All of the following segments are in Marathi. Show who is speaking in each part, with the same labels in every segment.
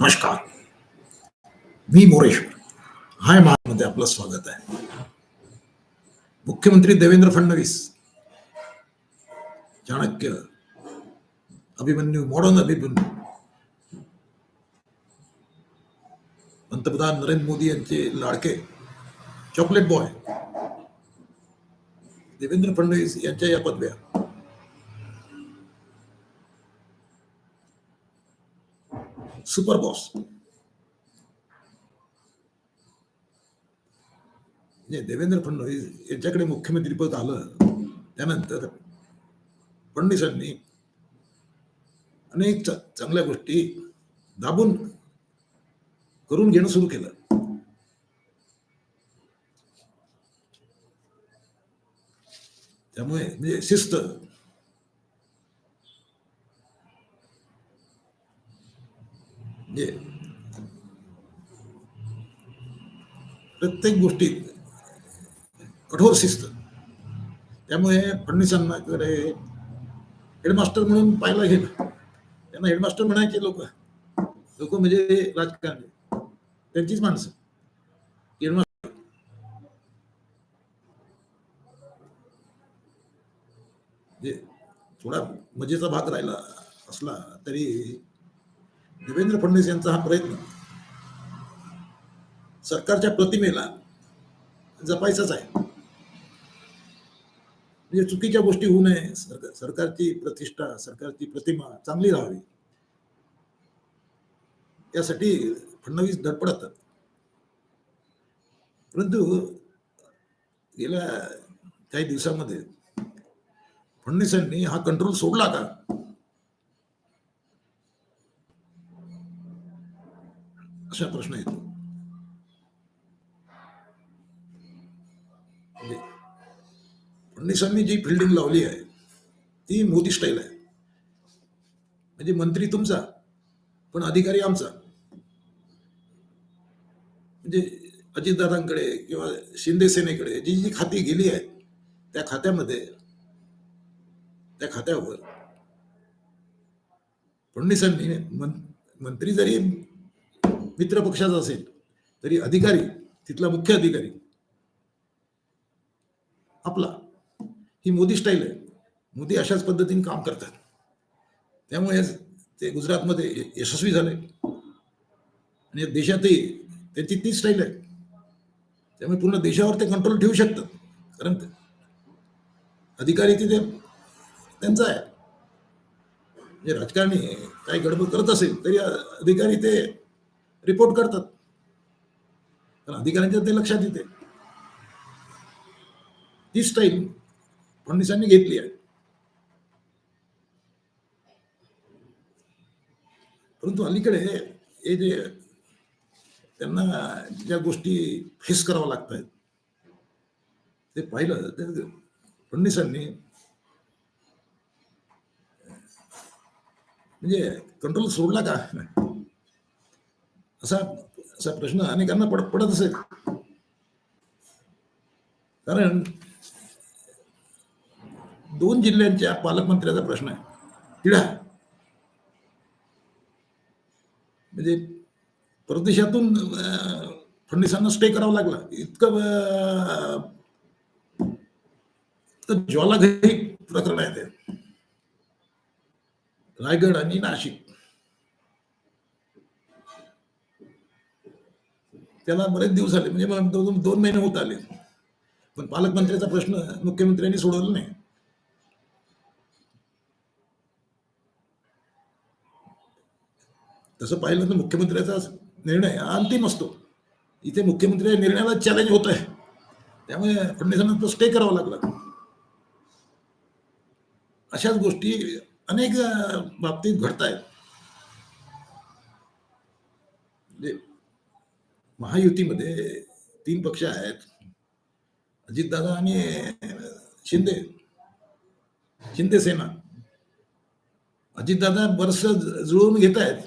Speaker 1: नमस्कार. मी मोरेश्वर. हाय महामध्ये आपलं स्वागत आहे. मुख्यमंत्री देवेंद्र फडणवीस. चाणक्य अभिमन्यू मॉडर्न अभिमन्यू. पंतप्रधान नरेंद्र मोदी यांचे लाडके. चॉकलेट बॉय देवेंद्र फडणवीस यांच्या या पदव्या. सुपर बॉस म्हणजे देवेंद्र फडणवीस यांच्याकडे मुख्यमंत्रीपद आलं त्यानंतर फडणवीसांनी अनेक चांगल्या गोष्टी दाबून करून घेणं सुरू केलं. त्यामुळे म्हणजे शिस्त म्हणजे प्रत्येक गोष्टीत कठोर शिस्त. त्यामुळे फडणवीसांना हेडमास्टर म्हणून पाहायला गेलं त्यांना हेडमास्टर म्हणायचे लोक लोक म्हणजे राजकारणी त्यांचीच माणसं. हेडमास्टर थोडा मजेचा भाग राहिला असला तरी देवेंद्र फडणवीस यांचा हा प्रयत्न. सरकारच्या प्रतिमेला जपायचाच आहे. म्हणजे चुकीच्या गोष्टी होऊ नये. सरकार सरकारची प्रतिष्ठा सरकारची प्रतिमा चांगली राहावी. यासाठी फडणवीस धडपडतात. परंतु गेल्या काही दिवसामध्ये फडणवीसांनी हा कंट्रोल सोडला का? असा प्रश्न येतो म्हणजे फडणवीसांनी जी फिल्डिंग लावली आहे ती मोदी स्टाईल आहे म्हणजे मंत्री तुमचा पण अधिकारी आमचा म्हणजे अजितदादांकडे किंवा शिंदे सेनेकडे जी जी खाती गेली आहेत त्या खात्यामध्ये त्या खात्यावर फडणवीसांनी मंत्री जरी मित्र पक्षाचा असेल तरी अधिकारी तिथला मुख्य अधिकारी आपला ही मोदी स्टाईल आहे. मोदी अशाच पद्धतीने काम करतात. त्यामुळे ते गुजरातमध्ये यशस्वी झाले. आणि देशातही त्यांची तीच स्टाईल आहे. त्यामुळे पूर्ण देशावर ते कंट्रोल ठेवू शकतात. कारण अधिकारी तिथे त्यांचा आहे. म्हणजे राजकारणी काही गडबड करत असेल तरी अधिकारी ते रिपोर्ट करतात. कारण अधिकाऱ्यांच्या ते लक्षात येते. ती स्टाईल फडणवीसांनी घेतली आहे. परंतु अलीकडे हे जे त्यांना ज्या गोष्टी फेस कराव्या लागत आहेत, ते पाहिलं तर फडणवीसांनी म्हणजे कंट्रोल सोडला का? असा असा प्रश्न अनेकांना पड पडत असेल. कारण दोन जिल्ह्यांच्या पालकमंत्र्याचा प्रश्न आहे. तिढा. म्हणजे परदेशातून फडणवीसांना स्टे करावा लागला. इतकं इतकं ज्वालाघाई प्रकरण आहे ते. रायगड आणि नाशिक. त्याला बरेच दिवस आले म्हणजे मला दोन दोन महिने होत आले. पण पालकमंत्र्याचा प्रश्न मुख्यमंत्र्यांनी सोडवला नाही. तसं पाहिलं तर मुख्यमंत्र्याचा निर्णय हा अंतिम असतो. इथे मुख्यमंत्री निर्णयाला चॅलेंज होत आहे. त्यामुळे फडणवीसांना तो स्टे करावा लागला. अशाच गोष्टी अनेक बाबतीत घडत आहेत म्हणजे महायुतीमध्ये तीन पक्ष आहेत. अजितदादा आणि शिंदे. शिंदे सेना. अजितदादा बरस जुळवून घेत आहेत.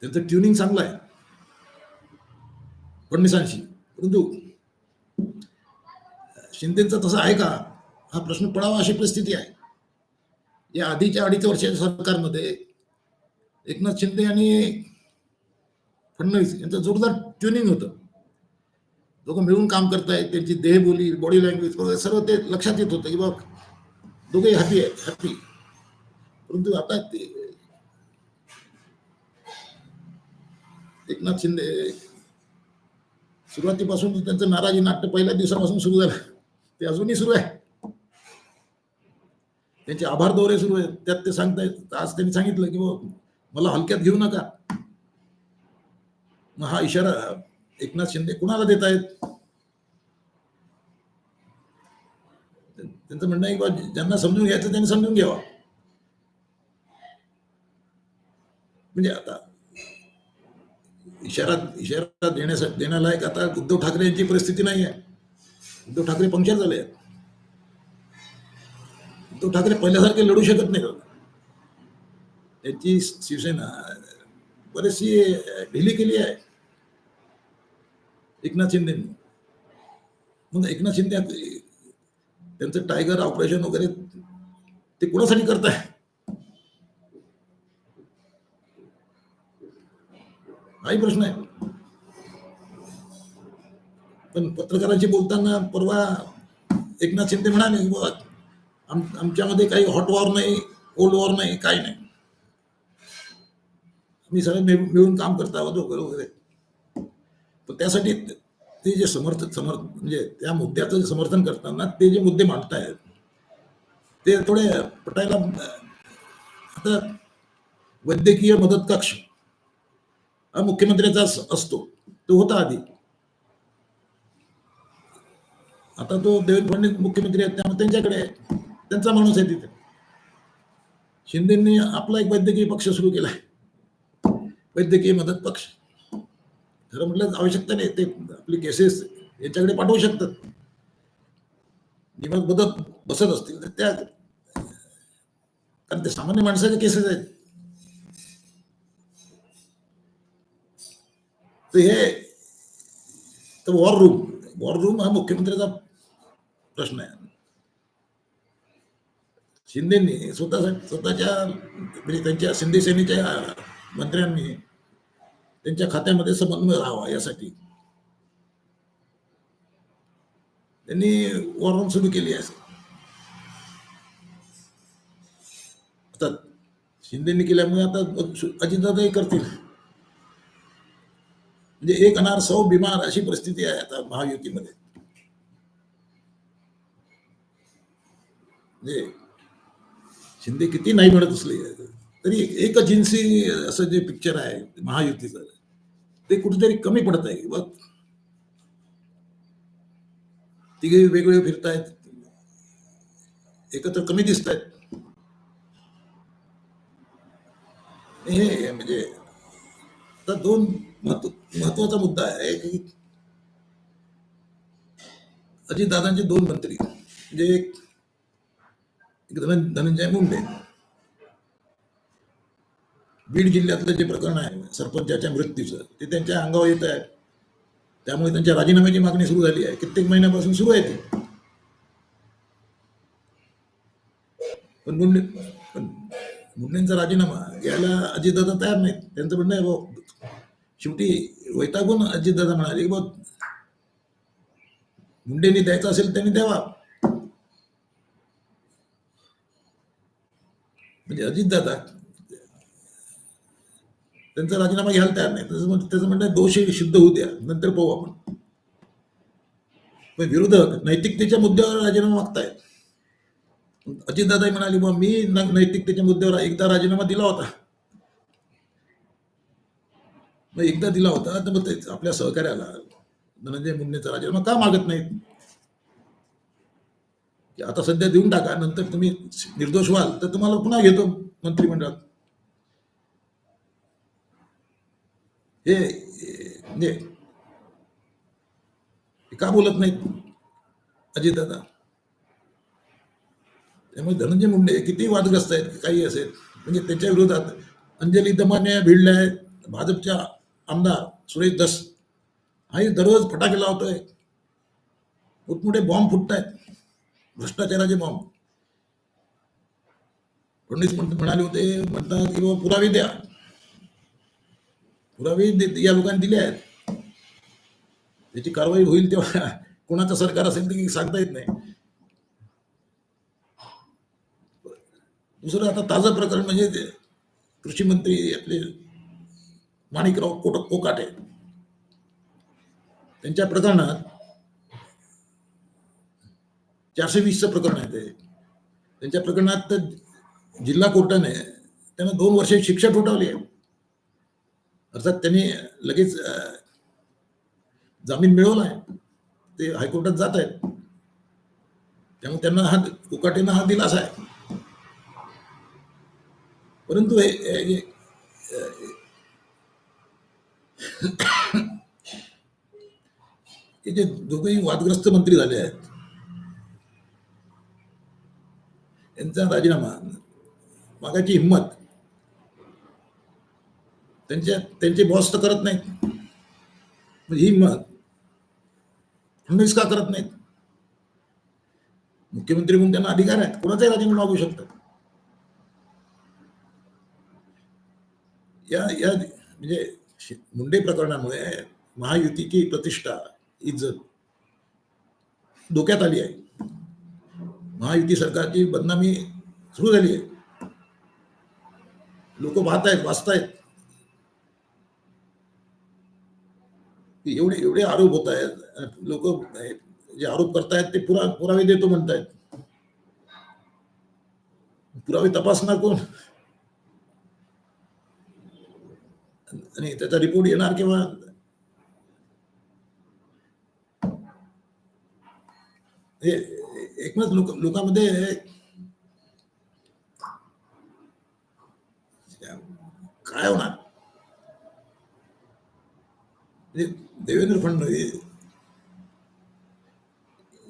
Speaker 1: त्यांचं ट्युनिंग चांगलं आहे. फडणवीसांशी. परंतु शिंदेचा तसा आहे का? हा प्रश्न पडावा अशी परिस्थिती आहे. या आधीच्या अडीच वर्षाच्या सरकारमध्ये एकनाथ शिंदे आणि फडणवीस यांचं जोरदार ट्युनिंग होतं. दोघं मिळून काम करतायत त्यांची देहबोली बॉडी लँग्वेज वगैरे सर्व ते लक्षात येत होतं की बघ दोघे हॅपी आहेत हॅपी परंतु आता ते एकनाथ शिंदे सुरुवातीपासून त्यांचं नाराजी नाट्य पहिल्या दिवसापासून सुरू झालं. ते अजूनही सुरू आहे. त्यांचे आभार दौरे सुरू आहेत. त्यात ते सांगतायत आज त्यांनी सांगितलं की मला हलक्यात घेऊ नका. मग हा इशारा एकनाथ शिंदे कुणाला देत आहेत? त्यांचं म्हणणं आहे की ज्यांना समजून घ्यायचं त्यांनी समजून घ्यावा. म्हणजे आता इशारा इशारा देण्यासाठी देण्यालायक आता उद्धव ठाकरे यांची परिस्थिती नाही आहे उद्धव ठाकरे पंक्चर झाले आहेत. उद्धव ठाकरे पहिल्यासारखे लढू शकत नाही त्यांची शिवसेना बरीचशी ढिली केली आहे. एकनाथ शिंदेनी. मग एकनाथ शिंदे त्यांचं टायगर ऑपरेशन वगैरे ते कुणासाठी करताय हाही प्रश्न आहे. पण पत्रकारांशी बोलताना परवा एकनाथ शिंदे म्हणाले आम आमच्यामध्ये काही हॉट वॉर नाही कोल्ड वॉर नाही काही नाही. मी सगळे मिळून मिळून काम करता आहोत वगैरे वगैरे पण त्यासाठी ते जे समर्थ समर्थ म्हणजे त्या मुद्द्याचं जे समर्थन करताना ते जे मुद्दे मांडतायत ते थोडे पटायला आता वैद्यकीय मदत कक्ष हा मुख्यमंत्र्याचा असतो. तो होता आधी. आता तो देवेंद्र फडणवीस मुख्यमंत्री आहेत त्यामुळे त्यांच्याकडे आहे. त्यांचा माणूस आहे तिथे. शिंदेंनी आपला एक वैद्यकीय पक्ष सुरू आहे वैद्यकीय मदत पक्ष. खरं म्हटलं आवश्यकता नाही. ते आपली केसेस याच्याकडे पाठवू शकतात. निवास मदत बसत असतील तर त्या कारण ते सामान्य माणसाचे केसेस आहेत. तर हे तर वॉर रूम वॉर रूम हा मुख्यमंत्र्याचा प्रश्न आहे. शिंदेनी स्वतः स्वतःच्या म्हणजे त्यांच्या शिंदे सेनेच्या मंत्र्यांनी त्यांच्या खात्यामध्ये समन्वय राहावा यासाठी. त्यांनी वॉरम सुरू केली आहे. आता शिंदेनी केल्यामुळे आता अजितदादाही करतील. म्हणजे एक अनार सौ बिमार अशी परिस्थिती आहे आता महायुतीमध्ये. म्हणजे शिंदे किती नाही म्हणत असले. तरी एक जिन्सी असं जे पिक्चर आहे महायुतीचं ते कुठेतरी कमी पडत आहे. बघ. तिघे वेगवेगळे फिरतायत. एकत्र कमी दिसत आहेत हे म्हणजे आता दोन महत्त्व महत्त्वाचा मुद्दा आहे की अजितदादांचे दोन मंत्री म्हणजे एक धनंजय मुंडे बीड जिल्ह्यातलं जे प्रकरण आहे सरपंचाच्या मृत्यूचं ते त्यांच्या अंगावर येत आहे. त्यामुळे त्यांच्या राजीनाम्याची मागणी सुरू झाली आहे. कित्येक महिन्यापासून सुरू आहे ती. पण मुंडे पण मुंडेंचा राजीनामा घ्यायला अजितदादा तयार नाहीत. त्यांचं म्हणणं आहे भाऊ शेवटी वैतागून अजितदादा म्हणाले की बघ मुंडेंनी द्यायचा असेल त्यांनी द्यावा. म्हणजे अजितदादा त्यांचा राजीनामा घ्यायला तयार नाही. त्याचं म्हण- त्याचं म्हणणं दोष सिद्ध होऊ द्या नंतर पाहू आपण. पण विरोधक नैतिकतेच्या मुद्द्यावर राजीनामा मागतायत. दादाई म्हणाले बा मी नैतिकतेच्या मुद्द्यावर एकदा राजीनामा दिला होता. मग एकदा दिला होता तर मग ते आपल्या सहकार्याला धनंजय मुंडेचा राजीनामा का मागत नाहीत? आता सध्या देऊन टाका नंतर तुम्ही निर्दोष व्हाल तर तुम्हाला पुन्हा घेतो मंत्रिमंडळात. हे हे- म्हणजे हे का बोलत नाहीत? अजितदादा. त्यामुळे धनंजय मुंडे किती वादग्रस्त आहेत काही असेल. म्हणजे त्याच्या विरोधात अंजली दमाने भिडल्या आहेत भाजपच्या आमदार सुरेश दस हाही दररोज फटाके लावतोय. मोठमोठे बॉम्ब फुटत आहेत भ्रष्टाचाराचे बॉम्ब फडणवीस म्हणाले होते म्हणतात की बाबा पुरावे द्या. पुरावे या लोकांनी दिले आहेत. त्याची कारवाई होईल तेव्हा कोणाचं सरकार असेल ते सांगता येत नाही. दुसरं आता ताजं प्रकरण म्हणजे ते कृषी मंत्री आपले माणिकराव कोट कोकाटे. त्यांच्या प्रकरणात चारशे वीसचं प्रकरण आहे ते. त्यांच्या प्रकरणात तर जिल्हा कोर्टाने त्यांना दोन वर्षे शिक्षा ठोठावली आहे. अर्थात त्यांनी लगेच जामीन मिळवला आहे ते हायकोर्टात जात आहेत. त्यामुळे त्यांना हा कोकाटेंना हा दिलासा आहे. परंतु हे हे- हे- हे जे दोघेही वादग्रस्त मंत्री झाले आहेत यांचा राजीनामा मागाची हिंमत त्यांच्या त्यांचे बॉस तर करत नाहीत. ही मत फडणवीस का करत नाहीत? मुख्यमंत्री म्हणून त्यांना अधिकार आहेत. कोणाचाही राजीनामा मागू शकतात. या या म्हणजे मुंडे प्रकरणामुळे महायुतीची प्रतिष्ठा इज्जत धोक्यात आली आहे. महायुती सरकारची बदनामी सुरू झाली आहे. लोक पाहत आहेत वाचतायत. एवढे एवढे आरोप होत आहेत. लोक, जे आरोप करतायत, ते पुरा, पुरावे देतो म्हणतायत. पुरावे तपासणार कोण? आणि त्याचा रिपोर्ट येणार किंवा हे लोक, लोकांमध्ये काय होणार? देवेंद्र फडणवीस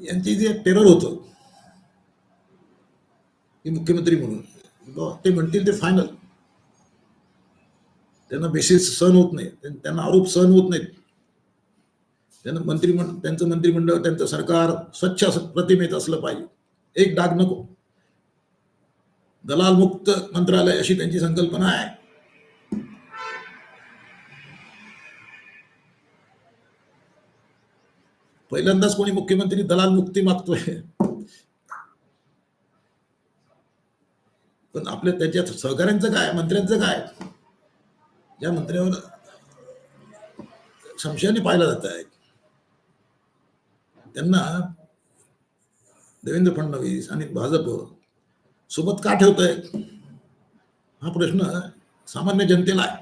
Speaker 1: यांची जे टेरर होतं. की मुख्यमंत्री म्हणून. ते म्हणतील ते फायनल त्यांना बेसिस सहन होत नाही त्यांना आरोप सहन होत नाहीत. त्यांना मंत्रिमंडळ त्यांचं मंत्रिमंडळ त्यांचं सरकार स्वच्छ प्रतिमेत असलं पाहिजे. एक डाग नको. दलाल मुक्त मंत्रालय अशी त्यांची संकल्पना आहे. पहिल्यांदाच कोणी मुख्यमंत्री दलाल मुक्ती मागतोय. पण आपल्या त्याच्यात सहकाऱ्यांचं काय मंत्र्यांचं काय? या मंत्र्यावर संशयाने पाहिलं जात आहे. त्यांना देवेंद्र फडणवीस आणि भाजप सोबत का ठेवत आहे हा प्रश्न सामान्य जनतेला आहे.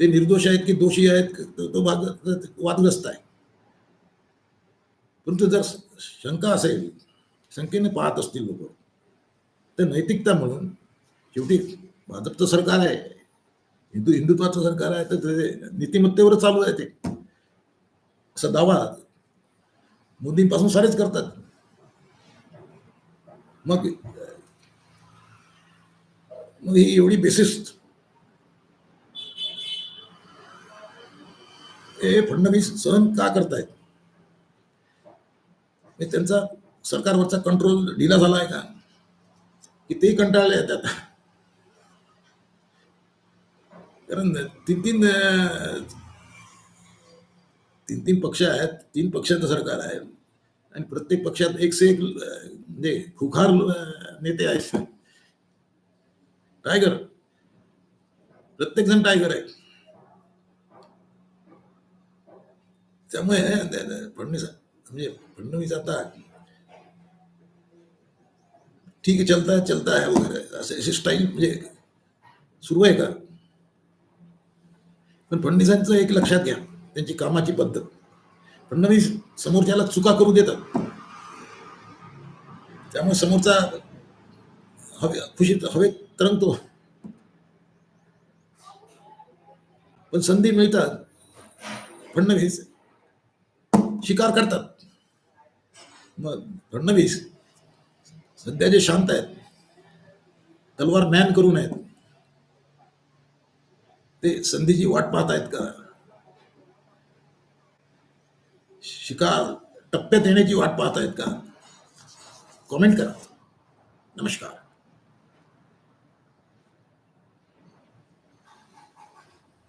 Speaker 1: ते निर्दोष आहेत की दोषी आहेत तो वाद वादग्रस्त आहे. परंतु जर शंका असेल शंकेने पाहत असतील लोक तर नैतिकता म्हणून शेवटी भाजपचं सरकार आहे हिंदू हिंदुत्वाचं सरकार आहे तर ते नीतिमत्तेवर चालू आहे ते. असा दावा मोदींपासून सारेच करतात. मग मग ही एवढी बेसिस हे फडणवीस सहन का करतायत? त्यांचा सरकारवरचा कंट्रोल ढिला झाला आहे का? की ते कंटाळले आहेत आता. कारण तीन तीन तीन तीन पक्ष आहेत तीन पक्षाचं सरकार आहे. आणि प्रत्येक पक्षात एक से एक म्हणजे खुखार नेते आहेत. टायगर. प्रत्येक जण टायगर आहे. त्यामुळे फडणवीस म्हणजे फडणवीस आता ठीक आहे चलता चलता है वगैरे असे अशी स्टाईल म्हणजे सुरू आहे का पण फडणवीसांचं एक लक्षात घ्या त्यांची कामाची पद्धत फडणवीस समोरच्याला चुका करू देतात त्यामुळे समोरचा हवे खुशीत हवेत तरंगतो पण संधी मिळतात फडणवीस शिकार करतात. फडणवीस सध्या जे शांत आहेत, तलवार मॅन करून आहेत ते संधीची वाट पाहत आहेत का? शिकार टप्प्यात येण्याची वाट पाहत आहेत का? कॉमेंट करा. नमस्कार.